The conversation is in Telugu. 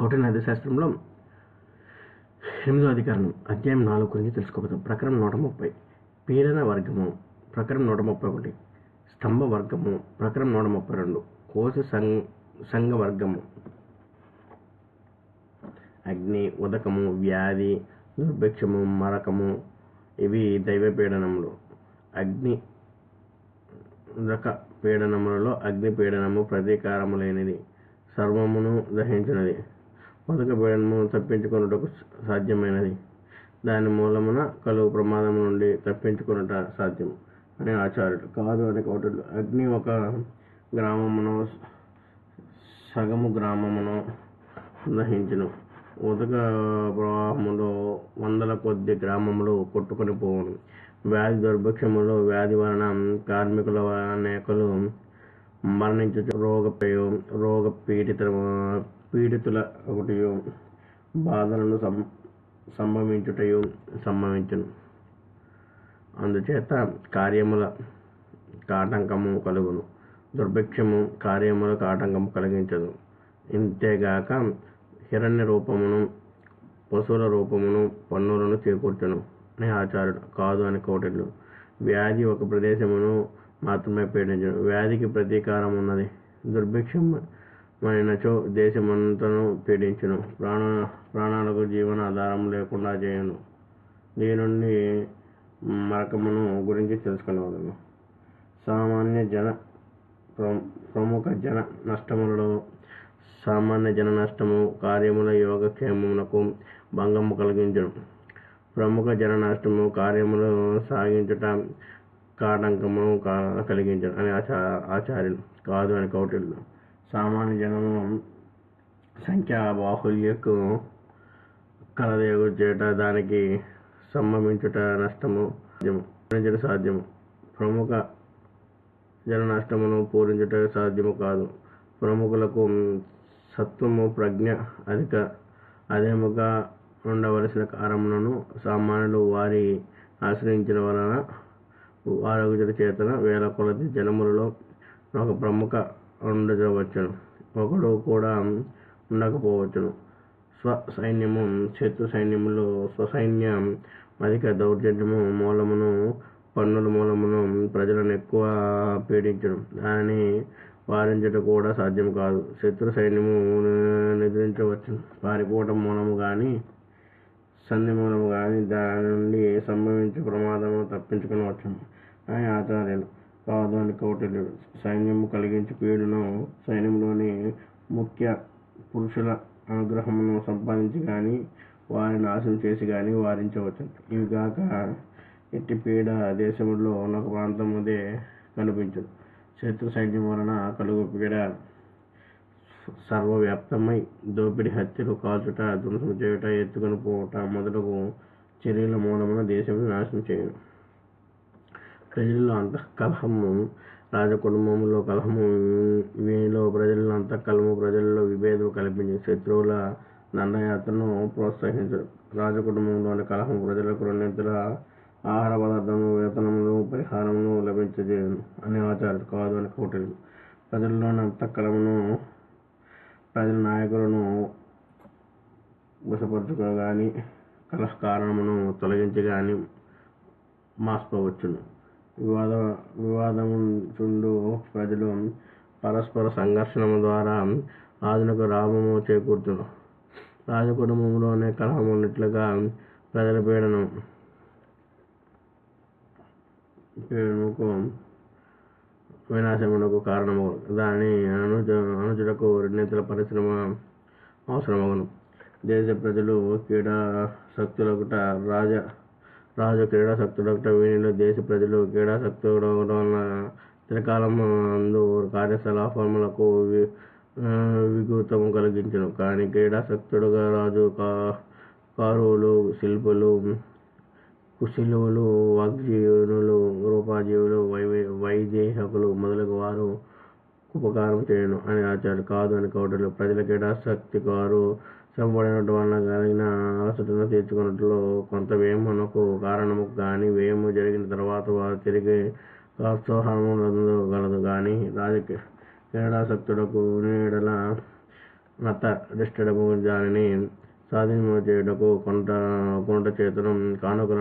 కౌటిల్య నైతిక శాస్త్రంలో ఎనిమిదో అధికారం అధ్యాయం నాలుగు గురించి తెలుసుకోబోతాం. ప్రకరణం నూట ముప్పై. పీడన వర్గము ప్రకరణం నూట ముప్పై ఒకటి. స్తంభ వర్గము ప్రకరణం నూట ముప్పై రెండు. కోశ సంఘ సంఘ వర్గము. అగ్ని ఉదకము వ్యాధి దుర్భిక్షము మరకము ఇవి దైవ పీడనములు. అగ్ని ఉదక పీడనములలో అగ్ని పీడనము ప్రతీకారము లేనిది. సర్వమును దహించినది ఉదక పీడనము తప్పించుకొనుటకు సాధ్యమైనది. దాని మూలమున కలుగు ప్రమాదం నుండి తప్పించుకొనుట సాధ్యం అని ఆచార్యుడు. కాదు అని కౌటుడు అగ్ని ఒక గ్రామమును సగము గ్రామమును దహించును ఉదక ప్రవాహములో వందల కొద్ది గ్రామములు కొట్టుకొని పోవును. వ్యాధి దుర్భిక్షములో వ్యాధి వలన కార్మికుల అనేకలు మరణించు రోగపేయు రోగ పీడిత పీడితుల ఒకటి బాధలను సం సంభవించుటయు సంభవించును. అందుచేత కార్యముల కాటంకము కలుగును. దుర్భిక్షము కార్యములకు ఆటంకము కలిగించదు. ఇంతేగాక హిరణ్య రూపమును పశువుల రూపమును పన్నులను చేకూర్చును. అని ఆచార్యుడు కాదు అని కౌటిల్యుడు వ్యాధి ఒక ప్రదేశమును మాత్రమే పీడించడం వ్యాధికి ప్రతీకారం ఉన్నది. దుర్భిక్షం మైనచో దేశమంతను పీడించును. ప్రాణ ప్రాణాలకు జీవన ఆధారం లేకుండా చేయను. దీని నుండి మరకమును గురించి తెలుసుకునేవాళ్ళము సామాన్య జన ప్రముఖ జన నష్టములలో సామాన్య జన నష్టము కార్యముల యోగక్షేమమునకు భంగము కలిగించడం ప్రముఖ జన నష్టము కార్యములు సాగించుట కాటంకము కా- అని ఆచా ఆచార్యులు కాదు అని కౌటిల్యుడు సామాన్య జనము సంఖ్యా బాహుల్యకు కలదేగు చేట దానికి సంభవించుట నష్టము సాధ్యము సాధ్యము. ప్రముఖ జన నష్టమును పూరించుట సాధ్యము కాదు. ప్రముఖులకు సత్వము ప్రజ్ఞ అధిక అదేముగా ఉండవలసిన కారణములను సామాన్యులు వారి ఆశ్రయించడం వలన ఆరోగ్య చేతన వేల కొలది జనములలో ఒక ప్రముఖ ఉండవచ్చును ఒకడు కూడా ఉండకపోవచ్చును. స్వ సైన్యము శత్రు సైన్యములో స్వసైన్యం అధిక దౌర్జన్యము మూలమును పన్నుల మూలమును ప్రజలను ఎక్కువ పీడించడం దానిని వారించడం కూడా సాధ్యం కాదు. శత్రు సైన్యము నిద్రించవచ్చు పారిపోవటం మూలము కానీ సంధిమూలము కానీ దాని నుండి సంభవించే ప్రమాదము తప్పించుకునవచ్చు అని ఆచార్యులు కాదు కౌటిల్యుడు సైన్యము కలిగించి పీడును సైన్యంలోని ముఖ్య పురుషుల అనుగ్రహమును సంపాదించి కానీ వారిని నాశనం చేసి కానీ వారించవచ్చు ఇవి కాక ఎట్టి పీడ దేశంలో ఉన్న ఒక ప్రాంతముదే కనిపించదు శత్రు సైన్యం వలన కలుగు పీడ సర్వవ్యాప్తమై దోపిడి హత్యలు కాల్చుట ధ్వంసం చేయుట ఎత్తుకొని పోవుట మొదలగు చర్యల మూలమున దేశమును నాశనం చేయను. ప్రజల్లో అంతఃకలహము రాజకుటుంబంలో కలహము వీనిలో ప్రజల్లో అంతఃకలము ప్రజల్లో విభేదం కల్పించి శత్రువుల దండయాత్రను ప్రోత్సహించరు రాజకుటుంబంలోని కలహం ప్రజలకు రెండింతల ఆహార పదార్థము వేతనములు పరిహారమును లభించజేయను అని ఆచారాలు కాదు అని కోటలు. ప్రజల్లోని అంతఃకలమును ప్రజల నాయకులను వశపరచుకో కానీ కలహ కారణమును తొలగించి కానీ మాస్పవచ్చును. వివాద వివాదము చుండు ప్రజలు పరస్పర సంఘర్షణము ద్వారా ఆధునిక రామము చేకూర్చును రాజకుటుంబంలోనే కలహం ఉన్నట్లుగా ప్రజల పీడనం పీడనకు వినాశమునకు కారణము దాని అనుజ అనుజులకు రెండింతల పరిశ్రమ అవసరమగును. దేశ ప్రజలు క్రీడా శక్తులకుట రాజ రాజు క్రీడా శక్తులకుట వీనిలో దేశ ప్రజలు క్రీడా శక్తుడవడం వలన చిరకాలం అందు కార్యకలాపములకు వి విఘూతము కానీ కానీ క్రీడాశక్తుడుగా రాజు కా కారువులు శిల్పులు కుశిలువులు వాగ్జీవులు రూపాజీవులు వై వైదేహకులు మొదలగు వారు ఉపకారం చేయను. అని ఆచారు కాదు అని కౌటలు ప్రజల క్రీడాశక్తి కారు సంపడినట్టు వలన కలిగిన అలసటను తీర్చుకున్నట్లు కొంత వ్యయమునకు కారణము కానీ వేము జరిగిన తర్వాత వారు తిరిగి ప్రోత్సాహము గలదు కానీ రాజకీయ క్రీడాశక్తుడకు నీడల నత దిష్టడము దానిని సాధింపు చేయుటకు కొంట కొంట చేతనం కానుకలను